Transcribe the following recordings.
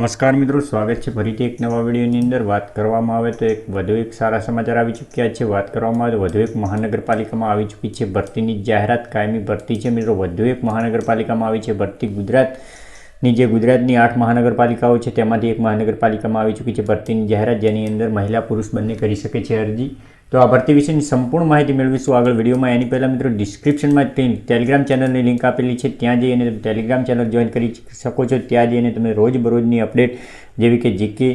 નમસ્કાર મિત્રો, સ્વાગત છે ફરીથી એક નવા વિડીયોની અંદર. વાત કરવામાં આવે તો એક વધુ એક સારા સમાચાર આવી ચૂક્યા છે. વાત કરવામાં આવે તો વધુ એક મહાનગરપાલિકામાં આવી ચૂકી છે ભરતીની જાહેરાત. કાયમી ભરતી છે મિત્રો, વધુ એક મહાનગરપાલિકામાં આવી છે ભરતી. ગુજરાતની જે ગુજરાતની આઠ મહાનગરપાલિકાઓ છે તેમાંથી એક મહાનગરપાલિકામાં આવી ચૂકી છે ભરતીની જાહેરાત, જેની અંદર મહિલા પુરુષ બંને કરી શકે છે અરજી. તો આ ભરતી વિશેની સંપૂર્ણ માહિતી મેળવીશું આગળ વિડીયોમાં. એની પહેલાં મિત્રો ડિસ્ક્રિપ્શનમાં ટેલિગ્રામ ચેનલની લિંક આપેલી છે. ત્યાં જઈને તમે ટેલિગ્રામ ચેનલ જોઈન કરી શકો છો. ત્યાં જઈને તમે રોજબરોજની અપડેટ જેવી કે જીકે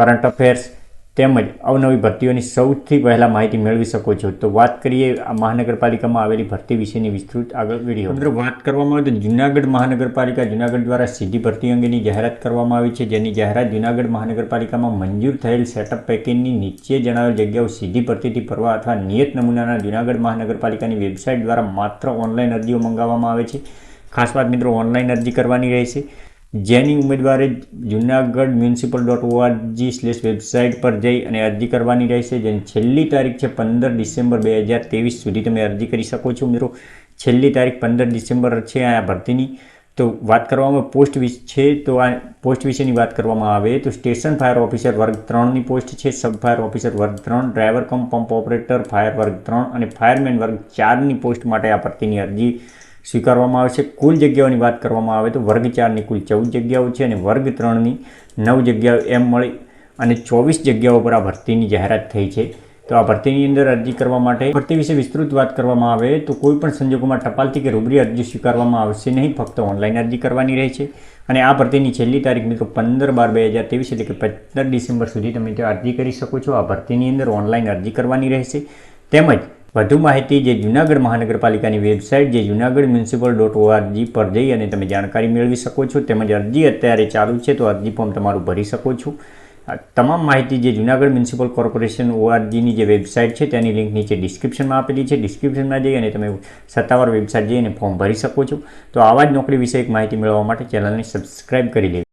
કરંટ અફેર્સ તેમજ અવનવી ભરતીઓની સૌથી પહેલાં માહિતી મેળવી શકો છો. તો વાત કરીએ, આ મહાનગરપાલિકામાં આવેલી ભરતી વિશેની વિસ્તૃત આગળ વીડિયો. મિત્રો, વાત કરવામાં આવે તો જૂનાગઢ મહાનગરપાલિકા, જૂનાગઢ દ્વારા સીધી ભરતી અંગેની જાહેરાત કરવામાં આવી છે. જેની જાહેરાત જૂનાગઢ મહાનગરપાલિકામાં મંજૂર થયેલ સેટઅપ પેકેજની નીચે જણાવેલ જગ્યાઓ સીધી ભરતીથી ભરવા અથવા નિયત નમૂનાના જૂનાગઢ મહાનગરપાલિકાની વેબસાઇટ દ્વારા માત્ર ઓનલાઈન અરજીઓ મંગાવવામાં આવે છે. ખાસ વાત મિત્રો, ઓનલાઈન અરજી કરવાની રહેશે. જેની ઉમેદવારે Junagadh municipal dot org slash website પર જઈ અને અરજી કરવાની રહેશે. જેની છેલ્લી તારીખ છે પંદર ડિસેમ્બર બે હજાર ત્રેવીસ સુધી તમે અરજી કરી શકો છો મિત્રો. છેલ્લી તારીખ પંદર ડિસેમ્બર છે આ ભરતીની. તો વાત કરવામાં પોસ્ટ વિશે છે, તો આ પોસ્ટ વિશેની વાત કરવામાં આવે તો સ્ટેશન ફાયર ઓફિસર વર્ગ ત્રણની પોસ્ટ છે, સબ ફાયર ઓફિસર વર્ગ ત્રણ, driver cum pump operator fire વર્ગ ત્રણ અને ફાયરમેન વર્ગ ચારની પોસ્ટ માટે આ ભરતીની અરજી સ્વીકારવામાં આવે છે. કુલ જગ્યાઓની વાત કરવામાં આવે તો વર્ગ ચારની કુલ ચૌદ જગ્યાઓ છે અને વર્ગ ત્રણની નવ જગ્યાઓ એમ મળી અને ચોવીસ જગ્યાઓ પર આ ભરતીની જાહેરાત થઈ છે. તો આ ભરતીની અંદર અરજી કરવા માટે ભરતી વિશે વિસ્તૃત વાત કરવામાં આવે તો કોઈ પણ સંજોગોમાં ટપાલથી કે રૂબરી અરજી સ્વીકારવામાં આવશે નહીં. ફક્ત ઓનલાઈન અરજી કરવાની રહે છે. અને આ ભરતીની છેલ્લી તારીખ મિત્રો પંદર બાર બે હજાર ત્રેવીસ એટલે કે પંદર ડિસેમ્બર સુધી તમે ત્યાં અરજી કરી શકો છો. આ ભરતીની અંદર ઓનલાઈન અરજી કરવાની રહેશે. તેમજ વધુ માહિતી જે જૂનાગઢ મહાનગરપાલિકાની વેબસાઇટ જે જૂનાગઢ મ્યુનિસિપલ ડોટ ઓઆરજી પર જઈ અને તમે જાણકારી મેળવી શકો છો તેમજ અરજી અત્યારે ચાલુ છે તો અરજી ફોર્મ તમારું ભરી શકો છો. તમામ માહિતી જે જૂનાગઢ મ્યુનિસિપલ કોર્પોરેશન ઓઆરજીની જે વેબસાઇટ છે તેની લિંક નીચે ડિસ્ક્રિપ્શનમાં આપેલી છે. ડિસ્ક્રિપ્શનમાં જઈ અને તમે સત્તાવાર વેબસાઇટ જઈને ફોર્મ ભરી શકો છો. તો આવા જ નોકરી વિશે એક માહિતી મેળવવા માટે ચેનલને સબસ્ક્રાઇબ કરી લેવી